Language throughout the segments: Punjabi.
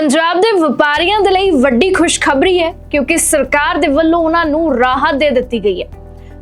ਪੰਜਾਬ ਦੇ ਵਪਾਰੀਆਂ ਦੇ ਲਈ ਵੱਡੀ ਖੁਸ਼ਖਬਰੀ ਹੈ ਕਿਉਂਕਿ ਸਰਕਾਰ ਦੇ ਵੱਲੋਂ ਉਹਨਾਂ ਨੂੰ ਰਾਹਤ ਦੇ ਦਿੱਤੀ ਗਈ ਹੈ।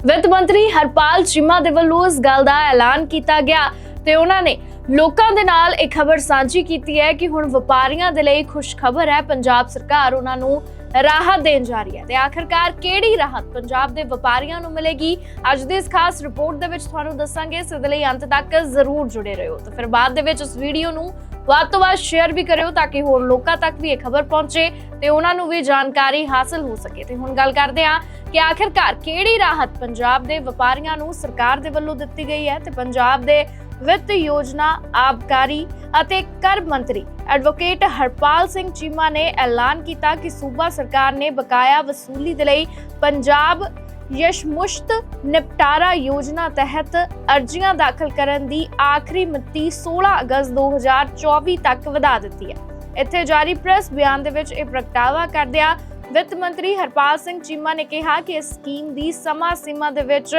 ਵਿੱਤ ਮੰਤਰੀ ਹਰਪਾਲ ਚੀਮਾ ਦੇ ਵੱਲੋਂ ਇਸ ਗੱਲ ਦਾ ਐਲਾਨ ਕੀਤਾ ਗਿਆ ਤੇ ਉਹਨਾਂ ਨੇ ਲੋਕਾਂ ਦੇ ਨਾਲ ਇਹ ਖਬਰ ਸਾਂਝੀ ਕੀਤੀ ਹੈ ਕਿ ਹੁਣ ਵਪਾਰੀਆਂ ਦੇ ਲਈ ਖੁਸ਼ਖਬਰ ਹੈ। ਪੰਜਾਬ ਸਰਕਾਰ ਉਹਨਾਂ ਨੂੰ ਰਾਹਤ ਦੇਣ ਜਾ ਰਹੀ ਹੈ ਤੇ ਆਖਰਕਾਰ ਕਿਹੜੀ ਰਾਹਤ ਪੰਜਾਬ ਦੇ ਵਪਾਰੀਆਂ ਨੂੰ ਮਿਲੇਗੀ? ਅੱਜ ਦੇ ਇਸ ਖਾਸ ਰਿਪੋਰਟ ਦੇ ਵਿੱਚ ਤੁਹਾਨੂੰ ਦੱਸਾਂਗੇ। ਇਸ ਦੇ ਲਈ ਅੰਤ ਤੱਕ ਜ਼ਰੂਰ ਜੁੜੇ ਰਹੋ। ਤੇ ਫਿਰ ਬਾਅਦ ਦੇ ਵਿੱਚ ਇਸ ਵੀਡੀਓ ਨੂੰ ਵੱਧ ਤੋਂ ਵੱਧ ਸ਼ੇਅਰ ਵੀ ਕਰਿਓ ਤਾਂ ਕਿ ਹੋਰ ਲੋਕਾਂ ਤੱਕ ਵੀ ਇਹ ਖਬਰ ਪਹੁੰਚੇ ਤੇ ਉਹਨਾਂ ਨੂੰ ਵੀ ਜਾਣਕਾਰੀ ਹਾਸਲ ਹੋ ਸਕੇ। ਤੇ ਹੁਣ ਗੱਲ ਕਰਦੇ ਹਾਂ ਕਿ ਆਖਿਰਕਾਰ ਕਿਹੜੀ ਰਾਹਤ ਪੰਜਾਬ ਦੇ ਵਪਾਰੀਆਂ ਨੂੰ ਸਰਕਾਰ ਦੇ ਵੱਲੋਂ ਦਿੱਤੀ ਗਈ ਹੈ ਤੇ ਪੰਜਾਬ ਦੇ ਵਿੱਤ ਯੋਜਨਾ ਆਬਕਾਰੀ ਅਤੇ ਕਰ ਮੰਤਰੀ ਐਡਵੋਕੇਟ ਹਰਪਾਲ ਸਿੰਘ ਚੀਮਾ ਨੇ ਐਲਾਨ ਕੀਤਾ ਕਿ ਸੂਬਾ ਸਰਕਾਰ ਨੇ ਬਕਾਇਆ ਵਸੂਲੀ ਦੇ ਲਈ ਪੰਜਾਬ ਯਸ਼ਮੁਸ਼ਤ ਨਿਪਟਾਰਾ ਯੋਜਨਾ ਤਹਿਤ ਅਰਜ਼ੀਆਂ ਦਾਖਲ ਕਰਨ ਦੀ ਆਖਰੀ ਮਿਤੀ 16 ਅਗਸਤ 2024 ਤੱਕ ਵਧਾ ਦਿੱਤੀ ਹੈ। ਇੱਥੇ ਜਾਰੀ ਪ੍ਰੈਸ ਬਿਆਨ ਦੇ ਵਿੱਚ ਇਹ ਪ੍ਰਗਟਾਵਾ ਕਰਦਿਆਂ ਵਿੱਤ ਮੰਤਰੀ ਹਰਪਾਲ ਸਿੰਘ ਚੀਮਾ ਨੇ ਕਿਹਾ ਕਿ ਇਸ ਸਕੀਮ ਦੀ ਸਮਾਂ ਸੀਮਾ ਦੇ ਵਿੱਚ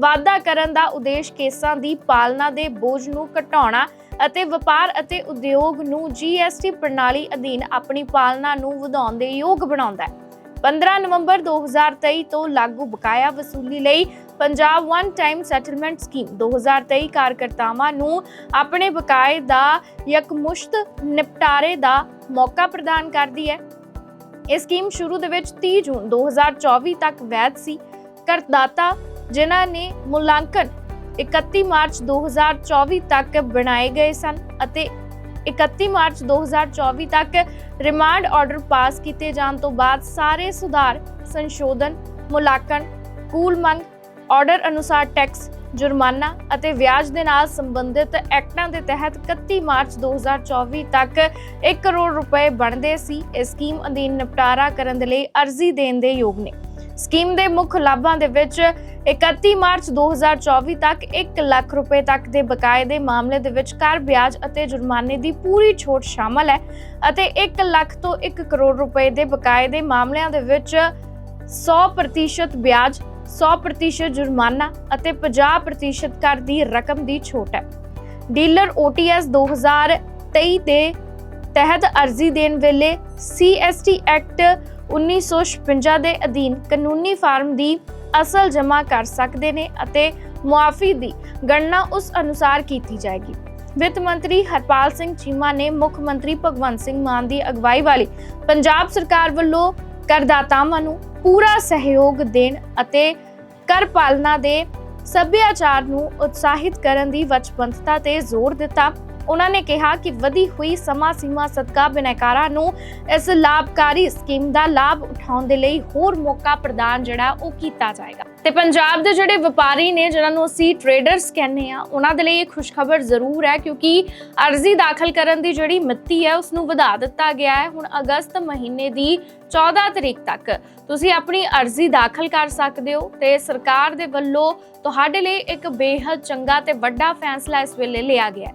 ਵਾਧਾ ਕਰਨ ਦਾ ਉਦੇਸ਼ ਕੇਸਾਂ ਦੀ ਪਾਲਣਾ ਦੇ ਬੋਝ ਨੂੰ ਘਟਾਉਣਾ ਅਤੇ ਵਪਾਰ ਅਤੇ ਉਦਯੋਗ ਨੂੰ GST ਪ੍ਰਣਾਲੀ ਅਧੀਨ ਆਪਣੀ ਪਾਲਣਾ ਨੂੰ ਵਧਾਉਣ ਦੇ ਯੋਗ ਬਣਾਉਂਦਾ ਹੈ। 15 ਨਵੰਬਰ 2023 ਤੋਂ ਲਾਗੂ ਬਕਾਇਆ ਵਸੂਲੀ ਲਈ Punjab one time settlement scheme 2023 ਕਾਰਕਰਤਾਵਾਂ ਨੂੰ ਆਪਣੇ ਬਕਾਏ ਦਾ ਯਕਮੁਸ਼ਤ ਨਿਪਟਾਰੇ ਦਾ ਮੌਕਾ ਪ੍ਰਦਾਨ ਕਰਦੀ ਹੈ। ਇਹ ਸਕੀਮ ਸ਼ੁਰੂ ਦੇ ਵਿੱਚ 30 ਜੂਨ 2024 ਤੱਕ ਵੈਧ ਸੀ। ਕਰਦਾਤਾ, ਜਿਨ੍ਹਾਂ ਨੇ ਮੁਲਾਂਕਣ 31 ਮਾਰਚ 2024 ਤੱਕ ਬਣਾਏ ਗਏ ਸਨ ਅਤੇ 31 ਮਾਰਚ 2024 ਤੱਕ ਰਿਮਾਂਡ ਆਰਡਰ ਪਾਸ ਕੀਤੇ ਜਾਣ ਤੋਂ ਬਾਅਦ ਸਾਰੇ ਸੁਧਾਰ, ਸੰਸ਼ੋਧਨ, ਮੁਲਾਂਕਣ, ਕੂਲ ਮੰਗ, ਆਰਡਰ ਅਨੁਸਾਰ ਟੈਕਸ ਜੁਰਮਾਨਾ ਅਤੇ ਵਿਆਜ ਦੇ ਨਾਲ ਸੰਬੰਧਿਤ ਐਕਟਾਂ ਦੇ ਤਹਿਤ 31 ਮਾਰਚ 2024 ਤੱਕ 1 ਕਰੋੜ ਰੁਪਏ ਬਣਦੇ ਸੀ। ਇਸ ਸਕੀਮ ਅਧੀਨ ਨਿਪਟਾਰਾ ਕਰਨ ਦੇ ਲਈ ਅਰਜ਼ੀ ਦੇਣ ਦੇ ਯੋਗ ਨੇ। ਸਕੀਮ ਦੇ ਮੁੱਖ ਲਾਭਾਂ ਦੇ ਵਿੱਚ 31 ਮਾਰਚ 2024 ਤੱਕ 1 ਲੱਖ ਰੁਪਏ ਤੱਕ ਦੇ ਬਕਾਏ ਦੇ ਮਾਮਲੇ ਦੇ ਵਿੱਚ ਕਰ ਵਿਆਜ ਅਤੇ ਜੁਰਮਾਨੇ ਦੀ ਪੂਰੀ ਛੋਟ ਸ਼ਾਮਲ ਹੈ ਅਤੇ 1 ਲੱਖ ਤੋਂ 1 ਕਰੋੜ ਰੁਪਏ ਦੇ ਬਕਾਏ ਦੇ ਮਾਮਲਿਆਂ ਦੇ ਵਿੱਚ 100% ਵਿਆਜ 100% ਜੁਰਮਾਨਾ ਅਤੇ 50% ਕਰ ਦੀ ਰਕਮ ਦੀ ਛੋਟ ਹੈ। ਡੀਲਰ OTS 2023 ਦੇ ਤਹਿਤ ਅਰਜ਼ੀ ਦੇਣ ਵੇਲੇ CST ਐਕਟ 1956 ਦੇ ਅਧੀਨ ਕਾਨੂੰਨੀ ਫਾਰਮ ਦੀ ਅਸਲ ਜਮ੍ਹਾਂ ਕਰ ਸਕਦੇ ਨੇ ਅਤੇ ਮੁਆਫੀ ਦੀ ਗਣਨਾ ਉਸ ਅਨੁਸਾਰ ਕੀਤੀ ਜਾਏਗੀ। ਵਿੱਤ ਮੰਤਰੀ ਹਰਪਾਲ ਸਿੰਘ ਚੀਮਾ ਨੇ ਮੁੱਖ ਮੰਤਰੀ ਭਗਵੰਤ ਸਿੰਘ ਮਾਨ ਦੀ ਅਗਵਾਈ ਵਾਲੀ ਪੰਜਾਬ ਸਰਕਾਰ ਵੱਲੋਂ ਕਰਦਾਤਾਵਾਂ ਨੂੰ ਪੂਰਾ ਸਹਿਯੋਗ ਦੇਣ ਅਤੇ ਕਰ ਪਾਲਣਾ ਦੇ ਸੱਭਿਆਚਾਰ ਨੂੰ ਉਤਸ਼ਾਹਿਤ ਕਰਨ ਦੀ ਵਚਨਬੱਧਤਾ ਤੇ ਜ਼ੋਰ ਦਿੱਤਾ। ਉਹਨਾਂ ਨੇ ਕਿਹਾ ਕਿ ਵਧੀ ਹੋਈ ਸਮਾਂ ਸੀਮਾ ਸਦਕਾ ਬਿਨੈਕਾਰਾਂ ਨੂੰ ਇਸ ਲਾਭਕਾਰੀ ਸਕੀਮ ਦਾ ਲਾਭ ਉਠਾਉਣ ਦੇ ਲਈ ਹੋਰ ਮੌਕਾ ਪ੍ਰਦਾਨ ਜਿਹੜਾ ਉਹ ਕੀਤਾ ਜਾਏਗਾ। ਤੇ ਪੰਜਾਬ ਦੇ ਜਿਹੜੇ ਵਪਾਰੀ ਨੇ, ਜਿਨ੍ਹਾਂ ਨੂੰ ਅਸੀਂ ਟ੍ਰੇਡਰਸ ਕਹਿੰਦੇ ਆ ਉਹਨਾਂ ਦੇ ਲਈ ਇਹ ਖੁਸ਼ਖਬਰ ਜ਼ਰੂਰ ਹੈ ਕਿਉਂਕਿ ਅਰਜ਼ੀ ਦਾਖਲ ਕਰਨ ਦੀ ਜਿਹੜੀ ਮਿਤੀ ਹੈ ਉਸ ਨੂੰ ਵਧਾ ਦਿੱਤਾ ਗਿਆ ਹੈ ਹੁਣ ਅਗਸਤ ਮਹੀਨੇ ਦੀ 14 ਤਰੀਕ ਤੱਕ। ਤੁਸੀਂ ਆਪਣੀ ਅਰਜ਼ੀ ਦਾਖਲ ਕਰ ਸਕਦੇ ਹੋ ਤੇ ਸਰਕਾਰ ਦੇ ਵੱਲੋਂ ਤੁਹਾਡੇ ਲਈ ਇੱਕ ਬੇਹੱਦ ਚੰਗਾ ਤੇ ਵੱਡਾ ਫੈਸਲਾ ਇਸ ਵੇਲੇ ਲਿਆ ਗਿਆ ਹੈ।